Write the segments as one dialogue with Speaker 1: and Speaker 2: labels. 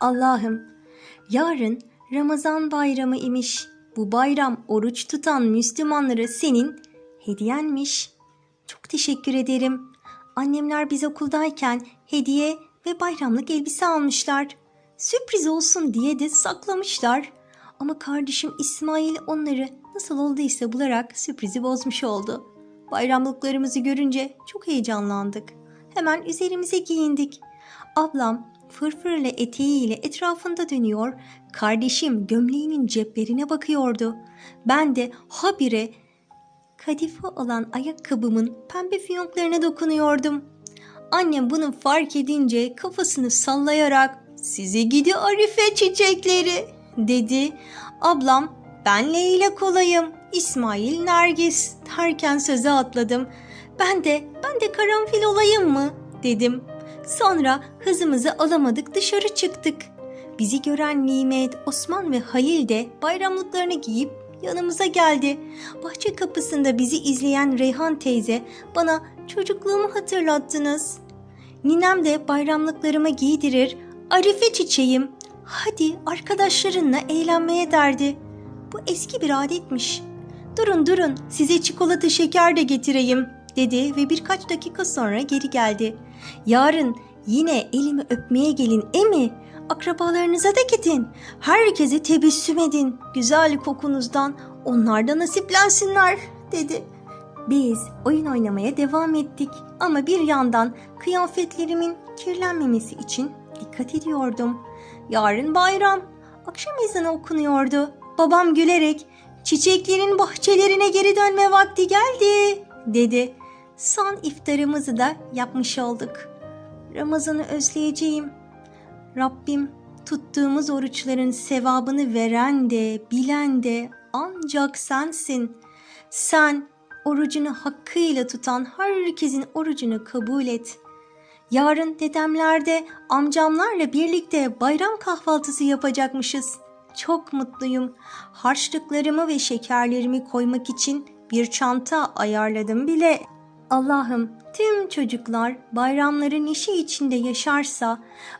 Speaker 1: Allah'ım yarın Ramazan bayramı imiş. Bu bayram oruç tutan Müslümanlara senin hediyenmiş. Çok teşekkür ederim. Annemler biz okuldayken hediye ve bayramlık elbise almışlar. Sürpriz olsun diye de saklamışlar. Ama kardeşim İsmail onları nasıl olduysa bularak sürprizi bozmuş oldu. Bayramlıklarımızı görünce çok heyecanlandık. Hemen üzerimize giyindik. Ablam fırfırlı eteğiyle etrafında dönüyor. Kardeşim gömleğinin ceplerine bakıyordu. Ben de habire kadife olan ayakkabımın pembe fiyonklarına dokunuyordum. Annem bunu fark edince kafasını sallayarak size gidi Arife çiçekleri dedi. Ablam ben Leyla kolayım, İsmail Nergis derken söze atladım. Ben de ben de karanfil olayım mı dedim. Sonra hızımızı alamadık dışarı çıktık. Bizi gören Nimet, Osman ve Halil de bayramlıklarını giyip yanımıza geldi. Bahçe kapısında bizi izleyen Reyhan teyze bana çocukluğumu hatırlattınız. Ninem de bayramlıklarıma giydirir, Arife çiçeğim, hadi arkadaşlarınla eğlenmeye derdi. Bu eski bir adetmiş. Durun durun size çikolata şeker de getireyim dedi ve birkaç dakika sonra geri geldi. Yarın yine elimi öpmeye gelin emi. Akrabalarınıza da gidin. Herkese tebessüm edin. Güzel kokunuzdan onlar da nasiplensinler dedi. Biz oyun oynamaya devam ettik ama bir yandan kıyafetlerimin kirlenmemesi için dikkat ediyordum. Yarın bayram. Akşam ezanı okunuyordu. Babam gülerek çiçeklerin bahçelerine geri dönme vakti geldi dedi. Son iftarımızı da yapmış olduk. Ramazan'ı özleyeceğim. Rabbim tuttuğumuz oruçların sevabını veren de bilen de ancak sensin. Sen orucunu hakkıyla tutan herkesin orucunu kabul et. Yarın dedemlerde amcamlarla birlikte bayram kahvaltısı yapacakmışız. Çok mutluyum. Harçlıklarımı ve şekerlerimi koymak için bir çanta ayarladım bile. Allah'ım tüm çocuklar bayramları neşe içinde yaşarsa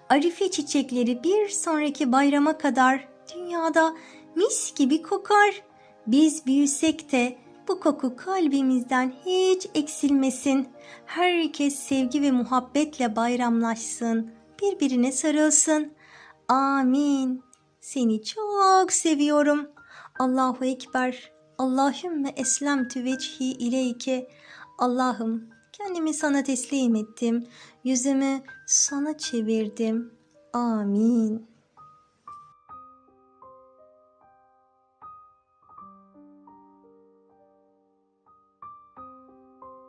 Speaker 1: arife çiçekleri bir sonraki bayrama kadar dünyada mis gibi kokar. Biz büyüsek de bu koku kalbimizden hiç eksilmesin. Herkes sevgi ve muhabbetle bayramlaşsın. Birbirine sarılsın. Amin. Seni çok seviyorum. Allahu Ekber. Allahümme eslemtü vecihi ileyke. Allah'ım kendimi sana teslim ettim. Yüzümü sana çevirdim. Amin.